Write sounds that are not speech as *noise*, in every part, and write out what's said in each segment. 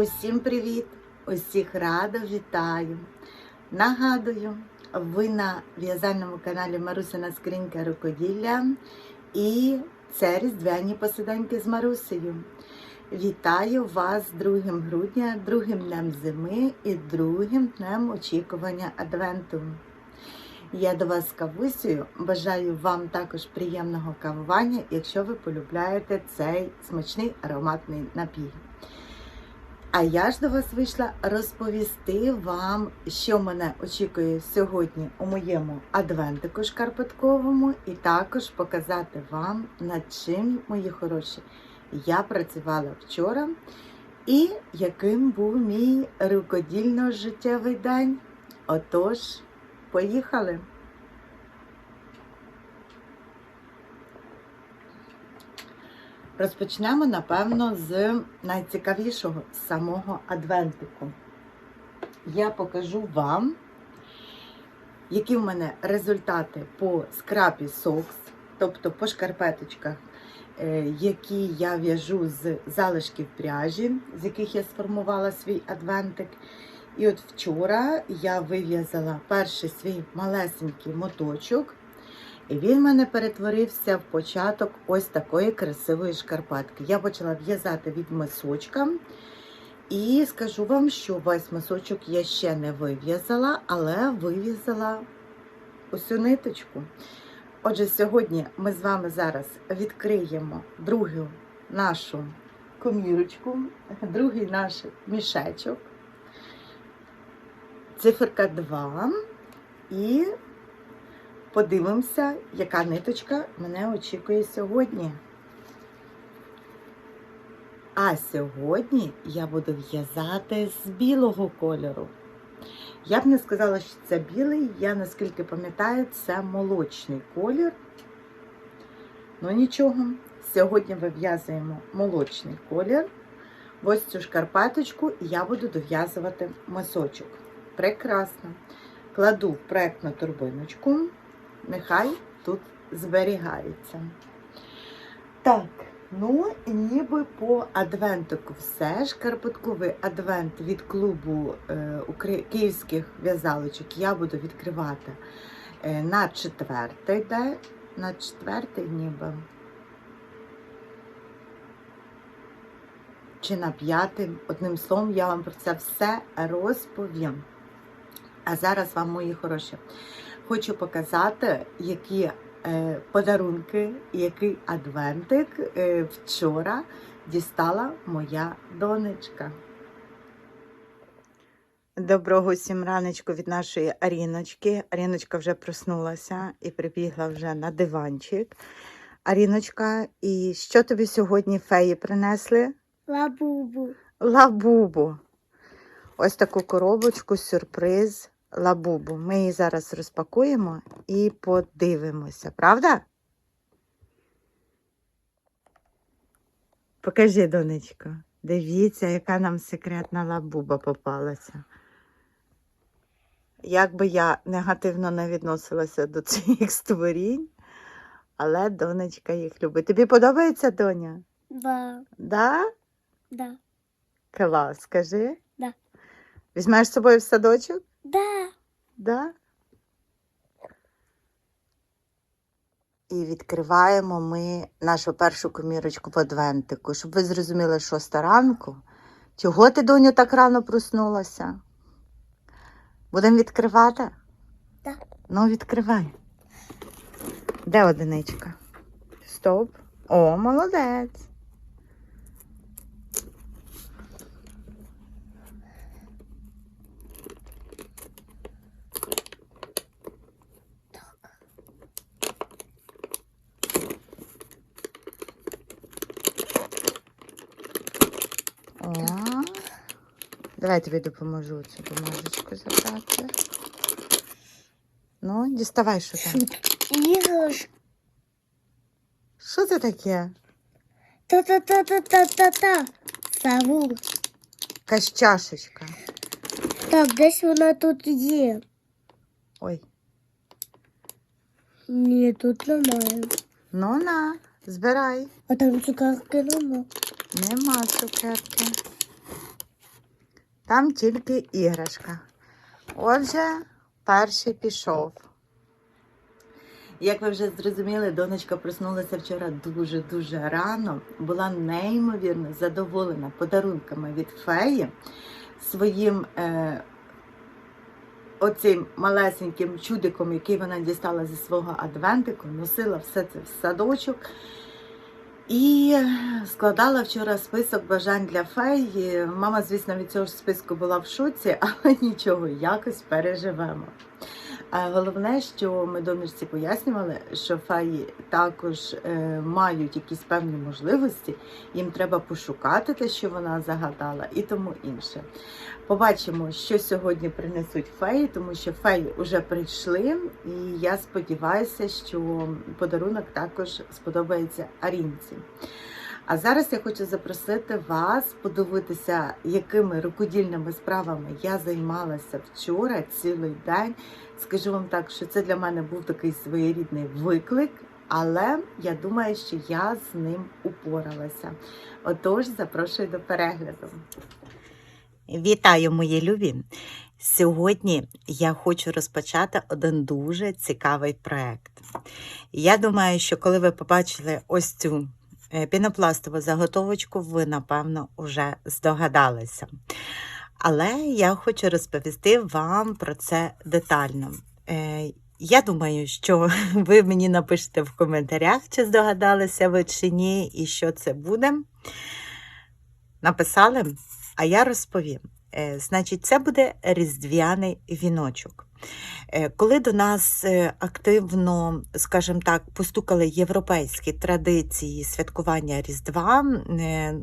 Усім привіт! Усіх радо вітаю! Нагадую, ви на в'язальному каналі Марусина Скринька Рукоділля і це різдвяні посиденьки з Марусею. Вітаю вас 2 грудня, другим днем зими і другим днем очікування Адвенту. Я до вас з кавусею. Бажаю вам також приємного кавування, якщо ви полюбляєте цей смачний ароматний напій. А я ж до вас вийшла розповісти вам, що мене очікує сьогодні у моєму адвентику шкарпетковому, і також показати вам, над чим, мої хороші, я працювала вчора, і яким був мій рукодільно-життєвий день. Отож, поїхали! Розпочнемо, напевно, з найцікавішого з самого адвентику. Я покажу вам, які в мене результати по скрапі сокс, тобто по шкарпеточках, е, які я в'яжу з залишків пряжі, з яких я сформувала свій адвентик. І от вчора я вив'язала перший свій малесенький моточок. І він в мене перетворився в початок ось такої красивої шкарпетки. Я почала в'язати від мисочка. І скажу вам, що весь мисочок я ще не вив'язала, але вив'язала усю ниточку. Отже, сьогодні ми з вами зараз відкриємо другу нашу комірочку, другий наш мішечок. Циферка 2. І подивимося, яка ниточка мене очікує сьогодні. А сьогодні я буду в'язати з білого кольору. Я б не сказала, що це білий, я наскільки пам'ятаю, це молочний колір. Ну нічого, сьогодні вив'язуємо молочний колір. Ось цю шкарпеточку я буду дов'язувати мисочок. Прекрасно. Кладу в проєктну турбиночку нехай тут зберігається. Так, ну ніби по адвентику все. Шкарпетковий адвент від клубу е, київських в'язалочок я буду відкривати е, на четвертий день. На четвертий ніби. Чи на п'ятий. Одним словом, я вам про це все розповім. А зараз вам, мої хороші, хочу показати, які е, подарунки, який адвентик е, вчора дістала моя донечка. Доброго всім раночку від нашої Аріночки. Аріночка вже проснулася і прибігла вже на диванчик. Аріночка, і що тобі сьогодні феї принесли? Лабубу. Лабубу. Ось таку коробочку, сюрприз лабубу. Ми її зараз розпакуємо і подивимося, правда? Покажи, донечко. Дивіться, яка нам секретна лабуба попалася. Як би я негативно не відносилася до цих створінь, але донечка їх любить. Тобі подобається, доня? Да. Да? Да. Клас, скажи. Да. Візьмеш з собою в садочок? Да. Да? І відкриваємо ми нашу першу комірочку в адвентику, щоб ви зрозуміли, що ранку. Чого ти, доню, так рано проснулася? Будемо відкривати? Да. Ну, відкривай. Де одиничка? Стоп. О, молодець. О, давай я тобі допоможу цю бумажечку забрати. Ну, діставай, що там. Іграшка. Що це таке? Та-та-та-та-та-та-та. Савур. Якась чашечка. Так, десь вона тут є. Ой. Ні, тут немає. Ну на, збирай. А там цукерки нема. Нема цукерки. Там тільки іграшка. Отже, перший пішов. Як ви вже зрозуміли, донечка проснулася вчора дуже-дуже рано, була неймовірно задоволена подарунками від феї своїм е, оцим малесеньким чудиком, який вона дістала зі свого адвентику, носила все це в садочок. І складала вчора список бажань для феї. Мама, звісно, від цього ж списку була в шоці, *laughs* але нічого, якось переживемо. Головне, що ми донорці пояснювали, що феї також е, мають якісь певні можливості, їм треба пошукати те, що вона загадала, і тому інше. Побачимо, що сьогодні принесуть феї, тому що феї вже прийшли, і я сподіваюся, що подарунок також сподобається Арінці. А зараз я хочу запросити вас подивитися, якими рукодільними справами я займалася вчора цілий день. Скажу вам так, що це для мене був такий своєрідний виклик, але я думаю, що я з ним упоралася. Отож, запрошую до перегляду. Вітаю, мої любі! Сьогодні я хочу розпочати один дуже цікавий проект. Я думаю, що коли ви побачили ось цю е, пінопластову заготовочку, ви, напевно, вже здогадалися. Але я хочу розповісти вам про це детально. Е, Я думаю, що *laughs* ви мені напишете в коментарях, чи здогадалися ви чи ні, і що це буде. Написали, а я розповім. Е, Значить, це буде різдвяний віночок. Е, Коли до нас е, активно, скажімо так, постукали європейські традиції святкування Різдва,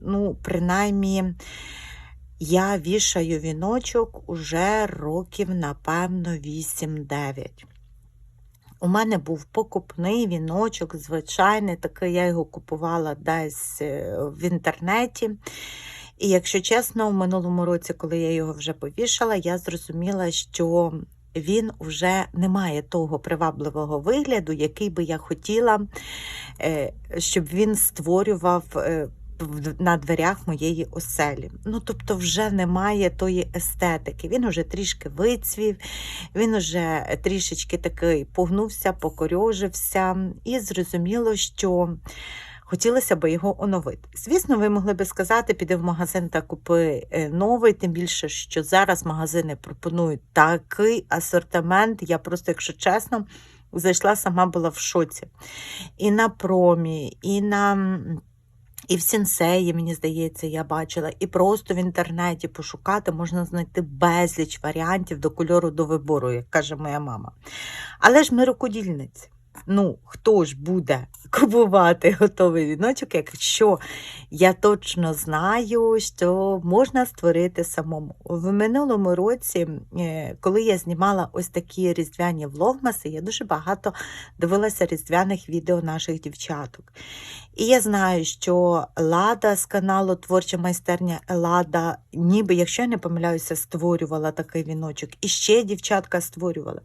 ну, принаймні, я вішаю віночок уже років, напевно, 8-9. У мене був покупний віночок, звичайний, такий я його купувала десь в інтернеті. І якщо чесно, в минулому році, коли я його вже повішала, я зрозуміла, що він вже не має того привабливого вигляду, який би я хотіла, е, щоб він створював е, на дверях моєї оселі. Ну, тобто, вже немає тої естетики. Він уже трішки вицвів, він уже трішечки такий погнувся, покорьожився, і зрозуміло, що. Хотілося б його оновити. Звісно, ви могли би сказати, піди в магазин та купи е, новий, тим більше, що зараз магазини пропонують такий асортимент. Я просто, якщо чесно, зайшла сама була в шоці. І на промі, і на. І в сінсеї, мені здається, я бачила, і просто в інтернеті пошукати можна знайти безліч варіантів до кольору до вибору, як каже моя мама. Але ж ми рукодільниці. Ну, хто ж буде купувати готовий віночок, якщо я точно знаю, що можна створити самому. В минулому році, е, коли я знімала ось такі різдвяні влогмаси, я дуже багато дивилася різдвяних відео наших дівчаток. І я знаю, що Лада з каналу Творча майстерня Елада, ніби, якщо я не помиляюся, створювала такий віночок. І ще дівчатка створювала.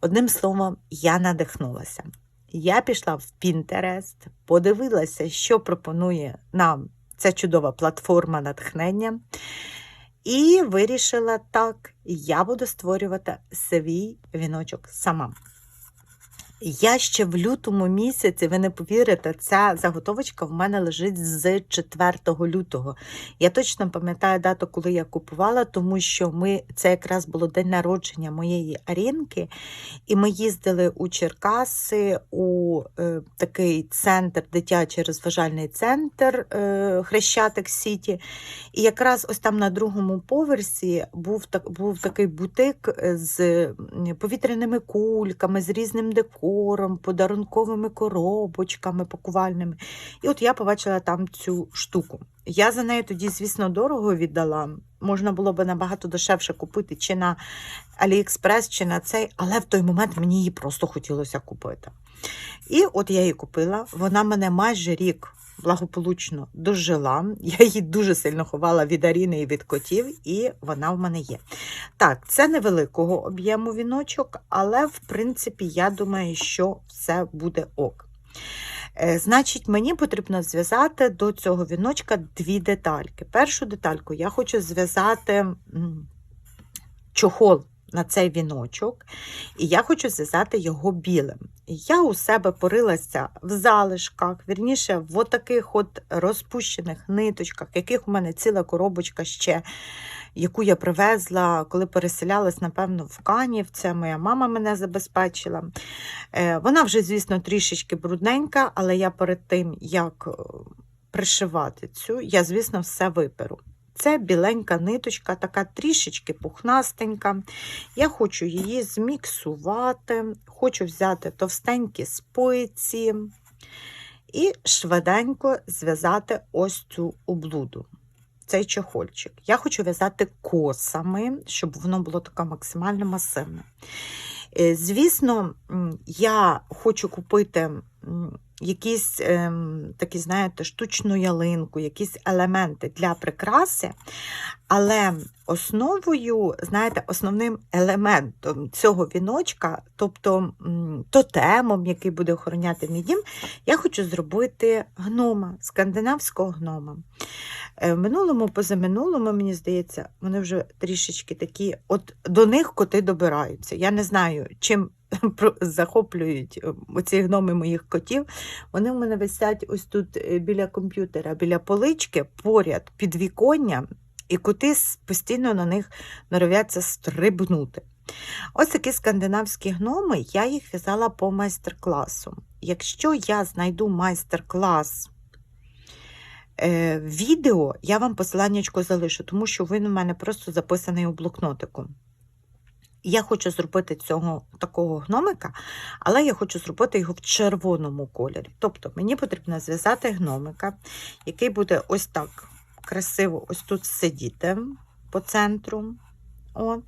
Одним словом, я надихнулася. Я пішла в Pinterest, подивилася, що пропонує нам ця чудова платформа натхнення, і вирішила так, я буду створювати свій віночок сама. Я ще в лютому місяці, ви не повірите, ця заготовочка в мене лежить з 4 лютого. Я точно пам'ятаю дату, коли я купувала, тому що ми це якраз було день народження моєї Арінки, і ми їздили у Черкаси у е, такий центр, дитячий розважальний центр е, Хрещатик Сіті. І якраз ось там на другому поверсі був, так, був такий бутик е, з повітряними кульками, з різним декором, подарунковими коробочками пакувальними. І от я побачила там цю штуку. Я за нею тоді, звісно, дорого віддала. Можна було би набагато дешевше купити чи на Аліекспрес, чи на цей, але в той момент мені її просто хотілося купити. І от я її купила. Вона мене майже рік благополучно дожила. Я її дуже сильно ховала від Аріни і від котів, і вона в мене є. Так, це невеликого об'єму віночок, але в принципі я думаю, що все буде ок. Е, Значить, мені потрібно зв'язати до цього віночка дві детальки. Першу детальку я хочу зв'язати чохол на цей віночок, і я хочу зв'язати його білим. Я у себе порилася в залишках, вірніше, в таких от розпущених ниточках, яких у мене ціла коробочка ще, яку я привезла, коли переселялась, напевно, в Канів. Це моя мама мене забезпечила. Е, Вона вже, звісно, трішечки брудненька, але я перед тим, як е, пришивати цю, я, звісно, все виперу. Це біленька ниточка, така трішечки пухнастенька. Я хочу її зміксувати, хочу взяти товстенькі спиці і швиденько зв'язати ось цю облуду, цей чохольчик. Я хочу в'язати косами, щоб воно було таке максимально масивне. Е, Звісно, я хочу купити якісь ем, такі, знаєте, штучну ялинку, якісь елементи для прикраси, але основою, знаєте, основним елементом цього віночка, тобто тотемом, який буде охороняти мій дім, я хочу зробити гнома, скандинавського гнома. Е, В минулому, позаминулому, мені здається, вони вже трішечки такі, от до них коти добираються. Я не знаю, чим захоплюють е, оці гноми моїх котів. Вони в мене висять ось тут е, біля комп'ютера, біля полички, поряд під віконням, і коти постійно на них норовляться стрибнути. Ось такі скандинавські гноми, я їх в'язала по майстер-класу. Якщо я знайду майстер-клас е, відео, я вам посиланнячко залишу, тому що він у мене просто записаний у блокнотику. Я хочу зробити цього такого гномика, але я хочу зробити його в червоному кольорі. Тобто мені потрібно зв'язати гномика, який буде ось так красиво ось тут сидіти по центру. От.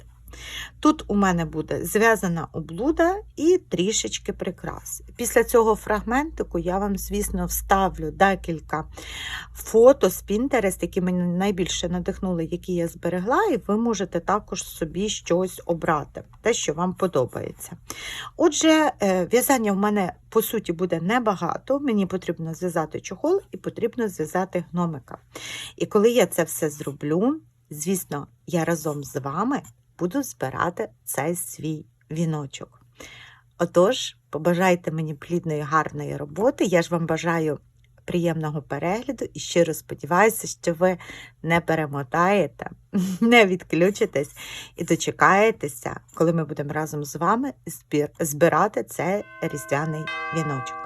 Тут у мене буде зв'язана облуда і трішечки прикрас. Після цього фрагментику я вам, звісно, вставлю декілька фото з Pinterest, які мене найбільше надихнули, які я зберегла, і ви можете також собі щось обрати, те, що вам подобається. Отже, е, в'язання в мене по суті буде небагато. Мені потрібно зв'язати чохол і потрібно зв'язати гномика. І коли я це все зроблю, звісно, я разом з вами буду збирати цей свій віночок. Отож, побажайте мені плідної, гарної роботи. Я ж вам бажаю приємного перегляду і щиро сподіваюся, що ви не перемотаєте, *laughs* не відключитесь і дочекаєтеся, коли ми будемо разом з вами збирати цей різдвяний віночок.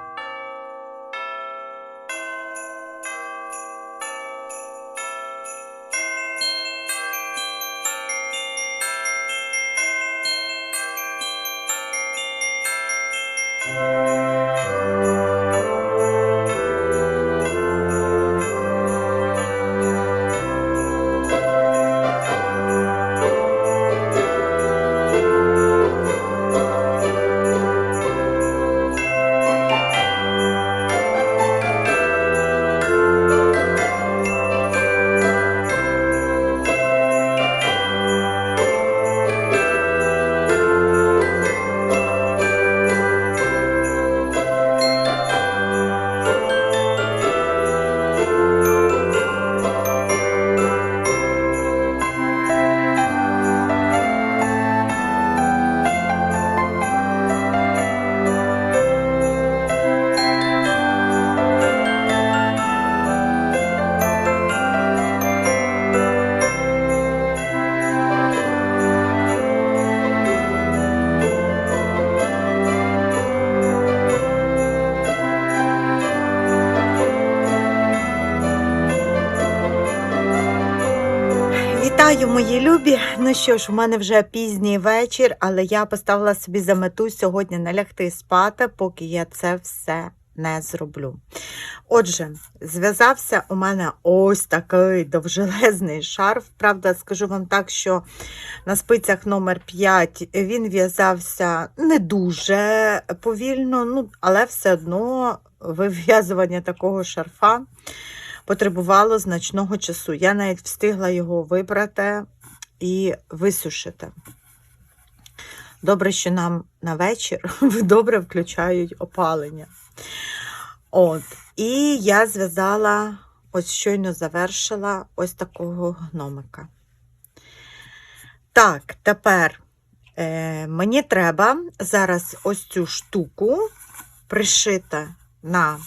Вітаю, мої любі! Ну що ж, у мене вже пізній вечір, але я поставила собі за мету сьогодні не лягти спати, поки я це все не зроблю. Отже, зв'язався у мене ось такий довжелезний шарф. Правда, скажу вам так, що на спицях номер 5 він в'язався не дуже повільно, ну, але все одно вив'язування такого шарфа потребувало значного часу. Я навіть встигла його вибрати і висушити. Добре, що нам на вечір *laughs* добре включають опалення. От. І я зв'язала, ось щойно завершила ось такого гномика. Так, тепер е, мені треба зараз ось цю штуку пришити на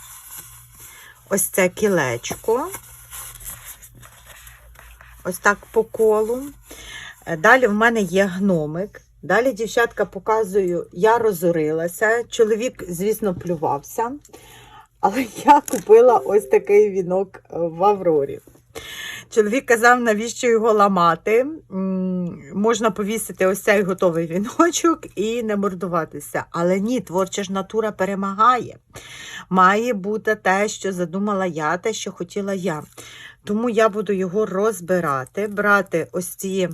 ось це кілечко. Ось так по колу. Далі в мене є гномик. Далі, дівчатка, показую, я розорилася. Чоловік, звісно, плювався. Але я купила ось такий вінок в Аврорі. Чоловік казав, навіщо його ламати. Можна повісити ось цей готовий віночок і не мордуватися. Але ні, творча ж натура перемагає. Має бути те, що задумала я, те, що хотіла я. Тому я буду його розбирати, брати ось ці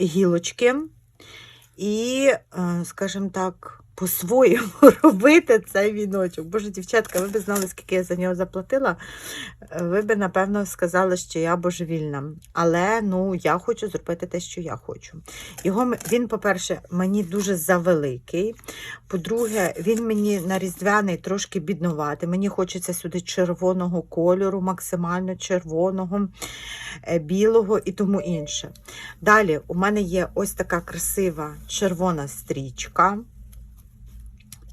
гілочки і, е, скажімо так, по-своєму *laughs* робити цей віночок. Боже, дівчатка, ви б знали, скільки я за нього заплатила. е, Ви б, напевно, сказали, що я божевільна. Але ну, я хочу зробити те, що я хочу. Його він, по-перше, мені дуже завеликий. По-друге, він мені на різдвяний трошки біднуватий. Мені хочеться сюди червоного кольору, максимально червоного, е, білого і тому інше. Далі у мене є ось така красива червона стрічка.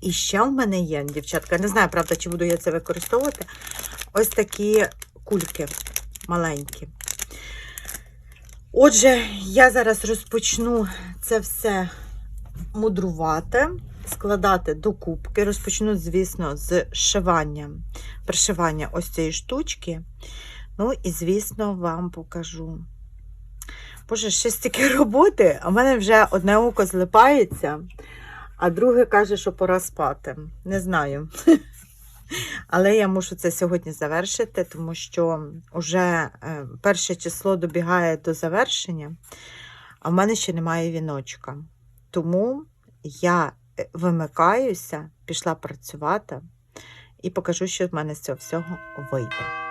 І ще в мене є, дівчатка, не знаю, правда, чи буду я це використовувати. Ось такі кульки маленькі. Отже, я зараз розпочну це все мудрувати, складати до кубки. Розпочну, звісно, з шивання, пришивання ось цієї штучки. Ну і, звісно, вам покажу. Боже, ще стільки роботи, а в мене вже одне око злипається, а друге каже, що пора спати. Не знаю. *laughs* Але я мушу це сьогодні завершити, тому що вже е, перше число добігає до завершення, а в мене ще немає віночка. Тому я е, вимикаюся, пішла працювати і покажу, що в мене з цього всього вийде.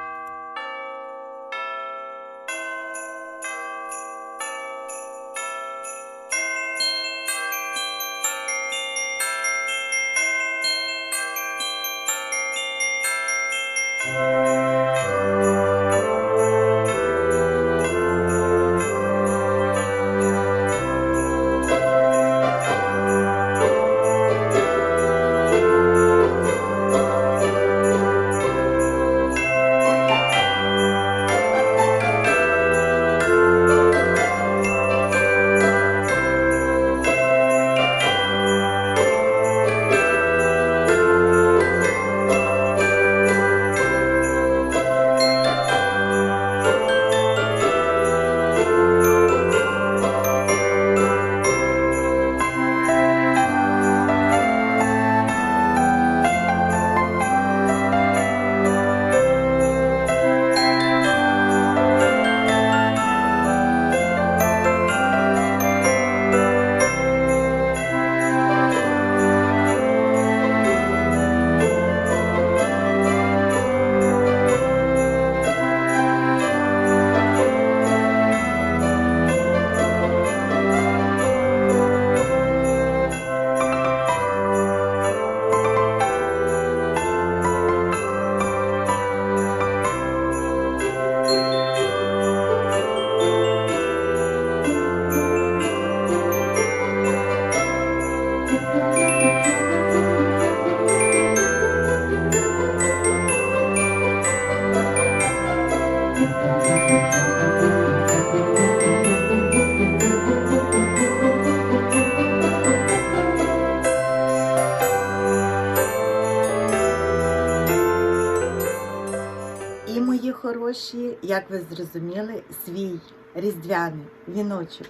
Як ви зрозуміли, свій різдвяний віночок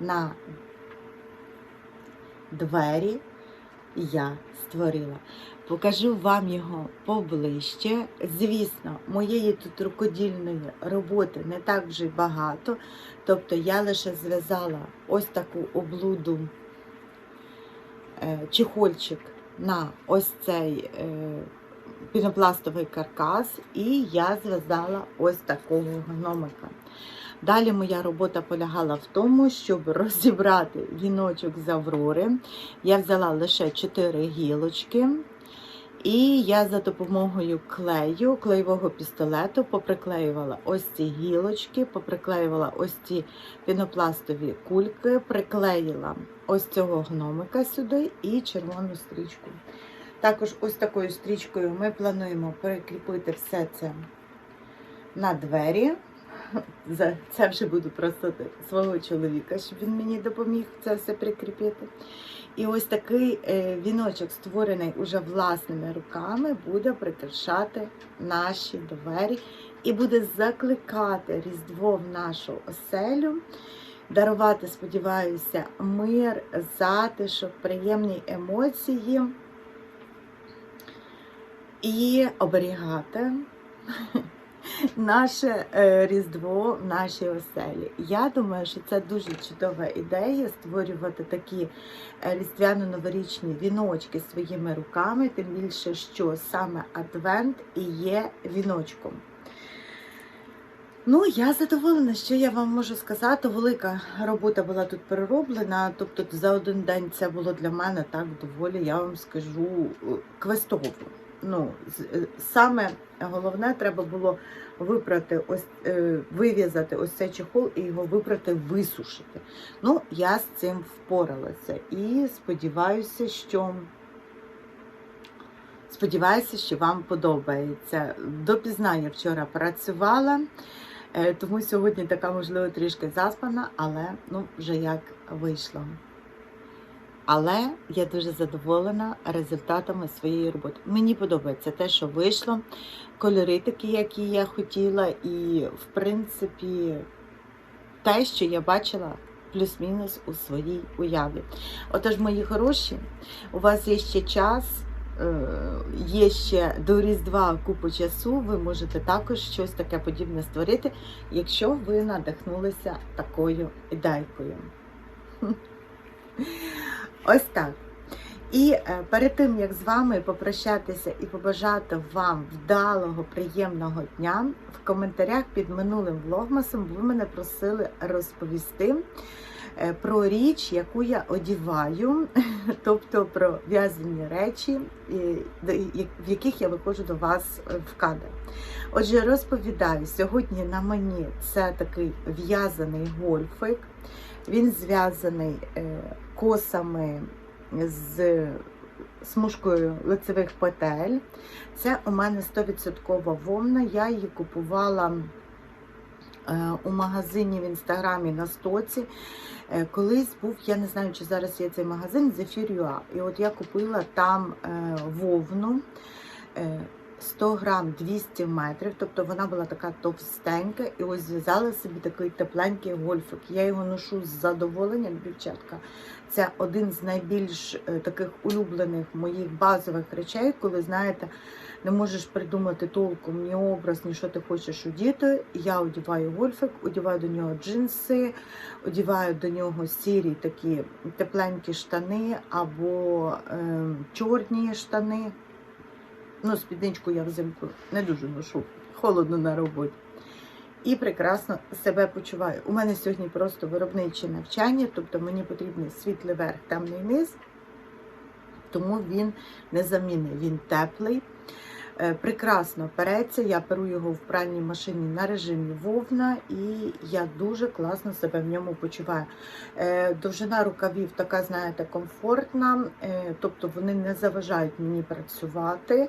на двері я створила. Покажу вам його поближче. Звісно, моєї тут рукодільної роботи не так вже багато. Тобто я лише зв'язала ось таку облуду е, чехольчик на ось цей е, пінопластовий каркас, і я зв'язала ось такого гномика. Далі моя робота полягала в тому, щоб розібрати віночок з Аврори. Я взяла лише 4 гілочки І я за допомогою клею, клеєвого пістолету поприклеювала ось ці гілочки, поприклеювала ось ці пінопластові кульки, приклеїла ось цього гномика сюди і червону стрічку. Також ось такою стрічкою ми плануємо перекріпити все це на двері. Це вже буду просити свого чоловіка, щоб він мені допоміг це все прикріпити. І ось такий е, віночок, створений уже власними руками, буде прикрашати наші двері і буде закликати Різдво в нашу оселю, дарувати, сподіваюся, мир, затишок, приємні емоції і оберігати *laughs* наше е, Різдво в нашій оселі. Я думаю, що це дуже чудова ідея створювати такі е, різдвяно-новорічні віночки своїми руками, тим більше, що саме Адвент і є віночком. Ну, я задоволена, що я вам можу сказати. Велика робота була тут перероблена. Тобто за один день це було для мене так доволі, я вам скажу, е, квестово. Ну, е, саме головне треба було випрати ось е, вив'язати ось цей чехол і його випрати, висушити. Ну, я з цим впоралася і сподіваюся, що сподіваюся, що вам подобається. Допізна я вчора працювала, е, тому сьогодні така, можливо, трішки заспана, але ну, вже як вийшло. Але я дуже задоволена результатами своєї роботи. Мені подобається те, що вийшло, кольори такі, які я хотіла, і, в принципі, те, що я бачила плюс-мінус у своїй уяві. Отож, мої хороші, у вас є ще час, е, є ще до Різдва купу часу, ви можете також щось таке подібне створити, якщо ви надихнулися такою ідейкою. Ось так. І е, перед тим, як з вами попрощатися і побажати вам вдалого, приємного дня, в коментарях під минулим влогмасом ви мене просили розповісти е, про річ, яку я одіваю, *laughs* тобто про в'язані речі, в яких я виходжу до вас е, в кадр. Отже, розповідаю, сьогодні на мені це такий в'язаний гольфик. Він зв'язаний е, косами з смужкою лицевих петель. Це у мене 100% вовна. Я її купувала е, у магазині в інстаграмі на стоці. Е, Колись був, я не знаю, чи зараз є цей магазин Zephyr.ua. І от я купила там вовну. Е, 100 грам 200 метрів, тобто вона була така товстенька, і ось зв'язала собі такий тепленький гольфик. Я його ношу з задоволенням, дівчатка. Це один з найбільш е, таких улюблених моїх базових речей, коли знаєте, не можеш придумати толком ні образ, ні що ти хочеш одіти. Я одіваю гольфик, одіваю до нього джинси, одіваю до нього сірі такі тепленькі штани або е, чорні штани. Ну, спідничку я взимку не дуже ношу, холодно на роботі. І прекрасно себе почуваю. У мене сьогодні просто виробниче навчання, тобто мені потрібний світлий верх, темний низ, тому він незамінний, він теплий. Е, Прекрасно переться, я перу його в пральній машині на режимі вовна, і я дуже класно себе в ньому почуваю. Е, Довжина рукавів така, знаєте, комфортна, е, тобто вони не заважають мені працювати.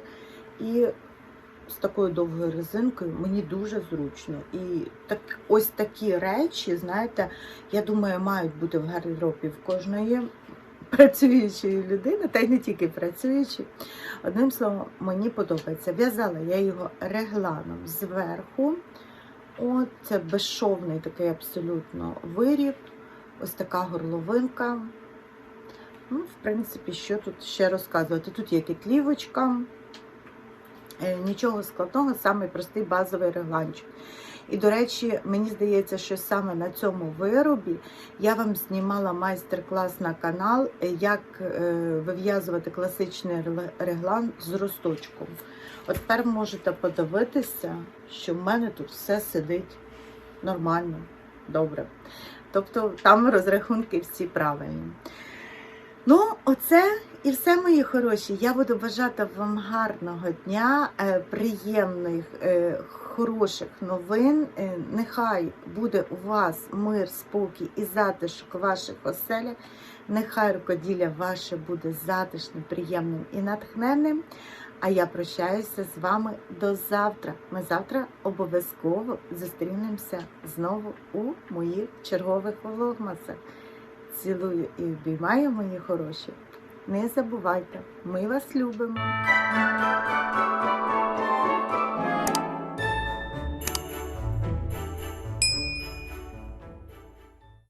І з такою довгою резинкою мені дуже зручно. І так, ось такі речі, знаєте, я думаю, мають бути в гардеробі в кожної працюючої людини, та й не тільки працюючої. Одним словом, мені подобається. В'язала я його регланом зверху. От, це безшовний такий абсолютно виріб. Ось така горловинка. Ну, в принципі, що тут ще розказувати? Тут є китлівочка. Е, Нічого складного, самий простий базовий регланчик. І, до речі, мені здається, що саме на цьому виробі я вам знімала майстер-клас на канал, як е, вив'язувати класичний реглан з росточком. От тепер можете подивитися, що в мене тут все сидить нормально, добре. Тобто там розрахунки всі правильні. Ну, оце і все, мої хороші. Я буду бажати вам гарного дня, е, приємних, е, хороших новин. Е, Нехай буде у вас мир, спокій і затишок ваших оселях. Нехай рукоділля ваше буде затишним, приємним і натхненним. А я прощаюся з вами до завтра. Ми завтра обов'язково зустрінемося знову у моїх чергових влогмасах. Цілую і обіймаю, мої хороші. Не забувайте, ми вас любимо.